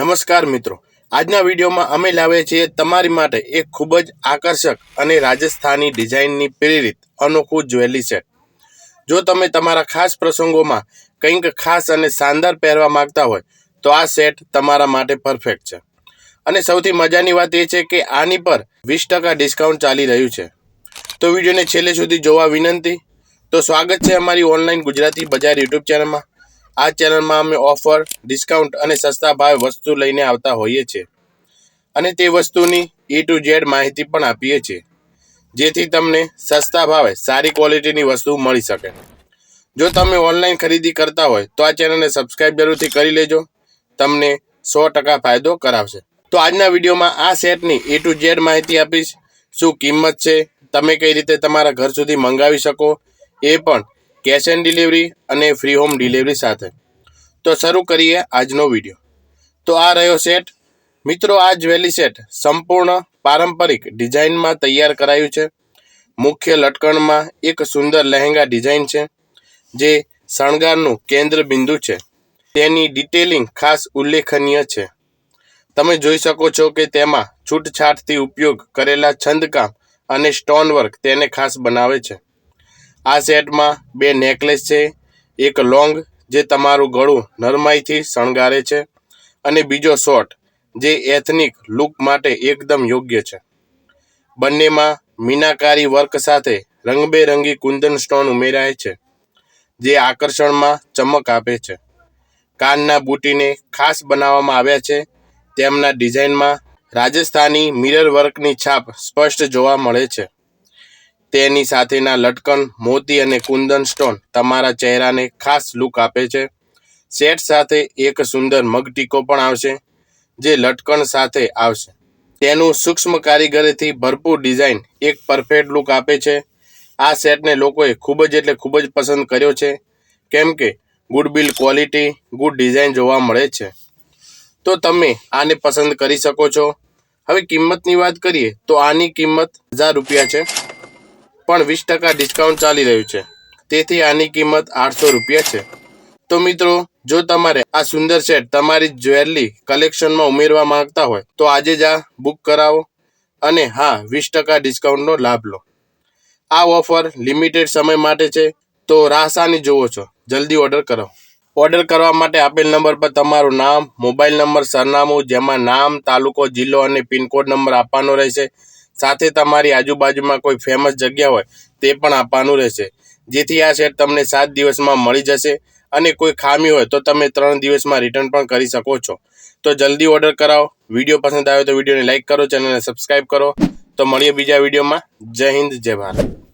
નમસ્કાર મિત્રો. આજના વિડીયોમાં અમે લાવીએ છીએ તમારી માટે એક ખૂબ જ આકર્ષક અને રાજસ્થાની ડિઝાઇનની પ્રેરિત અનોખું જ્વેલરી સેટ. જો તમે તમારા ખાસ પ્રસંગોમાં કંઈક ખાસ અને શાનદાર પહેરવા માંગતા હોય, તો આ સેટ તમારા માટે પરફેક્ટ છે. અને સૌથી મજાની વાત એ છે કે આની પર વીસ ટકા ડિસ્કાઉન્ટ ચાલી રહ્યું છે. તો વિડીયોને છેલ્લે સુધી જોવા વિનંતી. તો સ્વાગત છે અમારી ઓનલાઈન ગુજરાતી બજાર યુટ્યુબ ચેનલમાં. આ ચેનલમાં અમે ઓફર, ડિસ્કાઉન્ટ અને સસ્તા ભાવે વસ્તુ લઈને આવતા હોઈએ છીએ. અને તે વસ્તુની એ ટુ ઝેડ માહિતી પણ આપીએ છીએ. જેથી તમને સસ્તા ભાવે સારી ક્વોલિટીની વસ્તુ મળી શકે. જો તમે ઓનલાઈન ખરીદી કરતા હોય, તો આ ચેનલને સબસ્ક્રાઇબ જરૂરથી કરી લેજો. તમને સો ટકા ફાયદો કરાવશે. તો આજના વિડીયોમાં આ સેટની એ ટુ ઝેડ માહિતી આપીશ. શું કિંમત છે? તમે કઈ રીતે તમારા ઘર સુધી મંગાવી શકો? એ પણ કેશ ઓન ડિલિવરી અને ફ્રી હોમ ડિલિવરી સાથે. તો શરૂ કરીએ આજનો વીડિયો. તો આ રહ્યો સેટ. મિત્રો, આ જ્વેલરી સેટ. સંપૂર્ણ પારંપરિક ડિઝાઇનમાં તૈયાર કરાયું છે. મુખ્ય લટકણમાં એક સુંદર લહેંગા ડિઝાઇન છે, જે શણગારનું કેન્દ્ર બિંદુ છે. તેની ડિટેલિંગ ખાસ ઉલ્લેખનીય છે. તમે જોઈ શકો છો કે તેમાં છૂટછાટથી ઉપયોગ કરેલા છંદકામ અને સ્ટોન વર્ક તેને ખાસ બનાવે છે. આ સેટમાં બે નેકલેસ છે, એક લોંગ જે તમારું ગળું નરમાઈથી શણગારે છે અને બીજો શોર્ટ જે એથનિક લુક માટે એકદમ યોગ્ય છે. બંનેમાં મીનાકારી વર્ક સાથે રંગબેરંગી કુંદન સ્ટોન ઉમેરાય છે, જે આકર્ષણમાં ચમક આપે છે. કાનના બુટીને ખાસ બનાવવામાં આવ્યા છે, તેમના ડિઝાઇનમાં રાજસ્થાની મિરર વર્કની છાપ સ્પષ્ટ જોવા મળે છે. તેની સાથેના લટકન, મોતી અને કુંદન સ્ટોન તમારા ચહેરાને ખાસ લુક આપે છે. સેટ સાથે એક સુંદર મગટીકો પણ આવશે, જે લટકણ સાથે આવશે. તેનું સૂક્ષ્મ કારીગરીથી ભરપૂર ડિઝાઇન એક પરફેક્ટ લુક આપે છે. આ સેટને લોકોએ ખૂબ જ એટલે ખૂબ જ પસંદ કર્યો છે. કેમ કે good build quality good design જોવા મળે છે. તો તમે આને પસંદ કરી શકો છો. હવે કિંમતની વાત કરીએ, તો આની કિંમત હજાર રૂપિયા છે. પણ વીસ ટકા ડિસ્કાઉન્ટ ચાલી રહ્યું છે. તેથી આની કિંમત આઠસો રૂપિયા છે. તો મિત્રો, જો તમારે આ સુંદર સેટ તમારી જ્વેલરી કલેક્શનમાં ઉમેરવા માંગતા હોય, તો આજે જ આ બુક કરાવો અને હા, વીસ ટકા ડિસ્કાઉન્ટનો લાભ લો. આ ઓફર લિમિટેડ સમય માટે છે, તો રાહસાની જુઓ છો. જલ્દી ઓર્ડર કરો. ઓર્ડર કરવા માટે આપેલ નંબર પર તમારું નામ મોબાઈલ નંબર સરનામું, જેમાં નામ, તાલુકો, જિલ્લો અને પિનકોડ નંબર આપવાનો રહેશે. સાથે તમારી આજુબાજુમાં કોઈ ફેમસ જગ્યા હોય, તે પણ આપવાનું રહેશે. જેથી આ સેટ તમને સાત દિવસમાં મળી જશે અને કોઈ ખામી હોય તો તમે ત્રણ દિવસમાં રિટર્ન પણ કરી શકો છો. તો જલ્દી ઓર્ડર કરાવો. વીડિયો પસંદ આવે તો વિડીયોને લાઇક કરો ચેનલને સબસ્ક્રાઇબ કરો. તો મળીએ બીજા વિડીયોમાં. જય હિન્દ, જય ભારત.